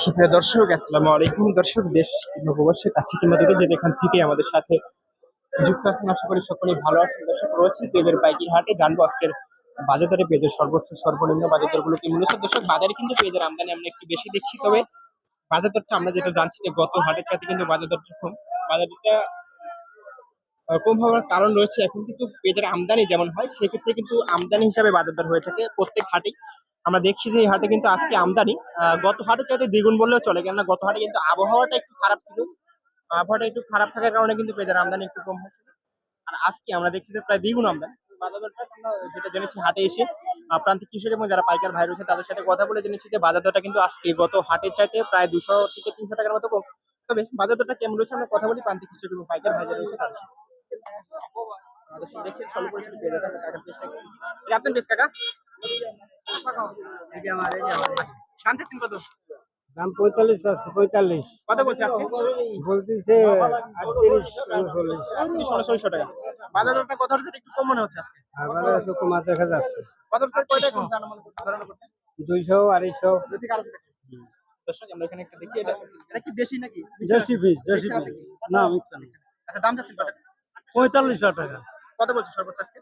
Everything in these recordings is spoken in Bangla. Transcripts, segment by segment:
সুপ্রিয় দর্শক, আসসালামু আলাইকুম। দর্শক, দেশ কিংবা প্রবাসের কাছে কিংবা দূরে যে যেখান থেকে আমাদের সাথে যুক্ত আছেন, আশা করি সকলেই ভালো আছেন, দর্শক রয়েছে পেঁয়াজের পাইকির হাটে জানব আজকের বাজার পেঁয়াজের সর্বোচ্চ, সর্বনিম্ন বাজার দরগুলো কি মূল্য দর্শক, বাজারে কিন্তু পেঁয়াজের আমদানি আমরা একটু বেশি দেখছি, তবে বাজার দরটা আমরা যেটা জানছি যে গত হাটের সাথে কিন্তু বাজার দরটা কম বাজার দরটা কম হওয়ার কারণ রয়েছে। এখন কিন্তু পেঁয়াজের আমদানি যেমন হয়, সেক্ষেত্রে কিন্তু আমদানি হিসাবে বাজার দর হয়ে থাকে প্রত্যেক হাটেই। আমরা দেখছি যে এই হাটে কিন্তু আজকে আমদানি গত হাটে চাইতে দ্বিগুণ বললেও চলে, কেননা গত হাটে কিন্তু আবহাওয়াটা একটু খারাপ ছিল। আবহাওয়াটা একটু খারাপ থাকার কারণে কিন্তু পেঁয়াজের আমদানি একটু কম হয়েছিল আর আজকে আমরা দেখছি যে প্রায় দ্বিগুণ আমদানি। যেটা জেনেছি হাটে এসে প্রান্তিক কৃষক এবং যারা পাইকার ভাই রয়েছে তাদের সাথে কথা বলে জেনেছি যে বাজার দরটা কিন্তু আজকে গত হাটের চাইতে প্রায় দুশো থেকে তিনশো টাকার মতো কম। তবে বাজার দরটা কেমন রয়েছে আমরা কথা বলি প্রান্তিক কৃষক এবং পাইকার ভাই রয়েছে তাদের সাথে। দেখছেন স্বল্প পেয়ে চেষ্টা করি আপনার বেশ কাকা? আচ্ছা দাম কত? দাম পঁয়তাল্লিশ আছে পঁয়তাল্লিশ। কত বলছে বলতেছে আটত্রিশ উনচল্লিশ। ষোলোশো টাকা। বাজার দরটা কত হচ্ছে? একটু কম মনে হচ্ছে আজকে। আর একটু কমা দেখা যাচ্ছে। কত হচ্ছে? কয়টা কম জানা মনে করছে ধারণা করছে দুইশো আড়াইশো। দুই থেকে দর্শক আমরা এখানে একটা দেখি এটা এটা কি দেশি নাকি? দেশি পিস দেশি পিস না মিক্সার আচ্ছা দাম চাচ্ছেন কত? পঁয়তাল্লিশ টাকা। কত বলছে সর্বোচ্চ আজকে?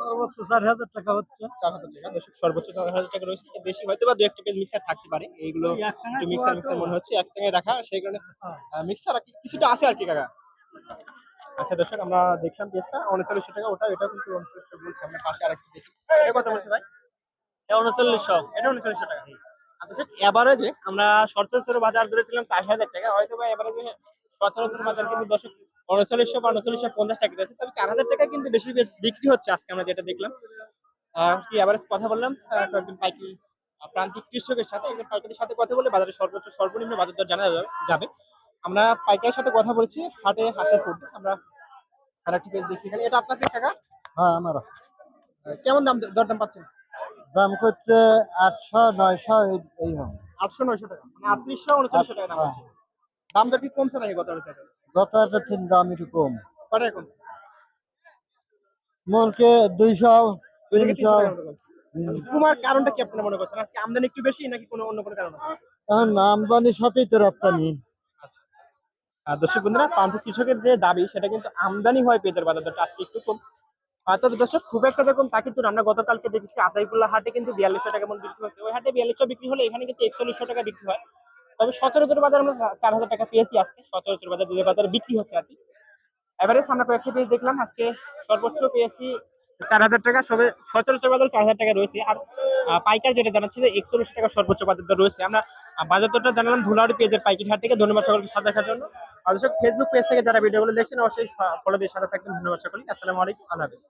সর্বোচ্চ চার হাজার টাকা হচ্ছে। চার হাজার টাকা দর্শক সর্বোচ্চ চার হাজার টাকা রয়েছে দেশি হয়তো বা দু একটা পেজ মিক্সার থাকতে পারে। এইগুলো একটু মিক্সার মিক্সার মনে হচ্ছে একসঙ্গে রাখা সেই কারণে মিক্সার কিছুটা আছে আর কি কাকা? আচ্ছা দর্শক আমরা দেখলাম পেজটা উনচল্লিশশো টাকা ওটা এটা কিন্তু উনচল্লিশশো বলছে আমরা পাশে আরেকটা দেখি। এটা কত বলছে ভাই? উনচল্লিশশো। এটা উনচল্লিশশো টাকা। আচ্ছা এভারেজে আমরা সচরাচর বাজার ধরেছিলাম চার হাজার টাকা হয়তো বা এভারেজে সচরাচর বাজার কিন্তু দশক উনচল্লিশশো বা উনচল্লিশশো পঞ্চাশ টাকা আছে তবে চার হাজার টাকা কিন্তু বেশি বেশ বিক্রি হচ্ছে আজকে আমরা যেটা দেখলাম। আহ, কি এভারেজ কথা বললাম কয়েকজন পাইকারি প্রান্তিক কৃষকের সাথে একজন পাইকারির সাথে কথা বলে বাজারে সর্বোচ্চ সর্বনিম্ন বাজার দর জানা যাবে- আমরা পাইকারের সাথে কথা বলছি হাটে হাসের পূর্বে আমরা আর একটি পেজ দেখি এখানে। এটা আপনার পেজ টাকা হ্যাঁ আমার কেমন দাম দরদাম পাচ্ছেন? দাম করছে আটশো নয়শো এই হবে আটশো নয়শো টাকা। মানে আটত্রিশশো উনচল্লিশশো টাকা দাম হ্যাঁ। দাম দর কি কমছে নাকি গত সাথে গত তিন দাম একটু কম। কটায় কমছে? মনকে দুইশো তিনশো। আচ্ছা, কমার কারণটা কি আপনারা মনে করছেন? আজকে আমদানি একটু বেশি নাকি কোনো অন্য কোনো কারণ? আমদানির সাথেই তো রপ্তানি। দর্শক বন্ধুরা প্রান্তিক কৃষকের যে দাবি সেটা কিন্তু আমদানি হয় পেঁয়াজের বাজার দরটা আজকে একটু কম। আর তবে দর্শক খুব একটা রকম তা কিন্তু আমরা গতকালকে দেখেছি আতাইকুল্লা হাটে কিন্তু বিয়াল্লিশশো টাকা মন বিক্রি হচ্ছে ওই হাটে বিয়াল্লিশশো বিক্রি হলে এখানে কিন্তু একচল্লিশশো টাকা বিক্রি হয়। তবে সচরাচর বাজার আমরা চার হাজার টাকা পেয়েছি আজকে। সচরাচর বাজার যে বাজারে বিক্রি হচ্ছে আর কি। এভারেজ আমরা কয়েকটি পেজ দেখলাম, আজকে সর্বোচ্চ পেয়েছি চার হাজার টাকা, সবে সচরাচর বাজার চার হাজার টাকা রয়েছে। আর পাইকার যেটা জানাচ্ছে যে একচল্লিশ টাকা সর্বোচ্চ বাজার দর রয়েছে। আমরা বাজার দরটা জানালাম ধুলাউড়ি পেজের পাইকারি হাট থেকে। ধন্যবাদ সকলকে সাথে দেখার জন্য। অবশ্যই ফেসবুক পেজ থেকে যারা ভিডিওগুলো দেখছেন, অবশ্যই ফলো দিয়ে সাথে থাকবেন। ধন্যবাদ সকলকে। আসসালামু আলাইকুম। আল্লাহ হাফেজ।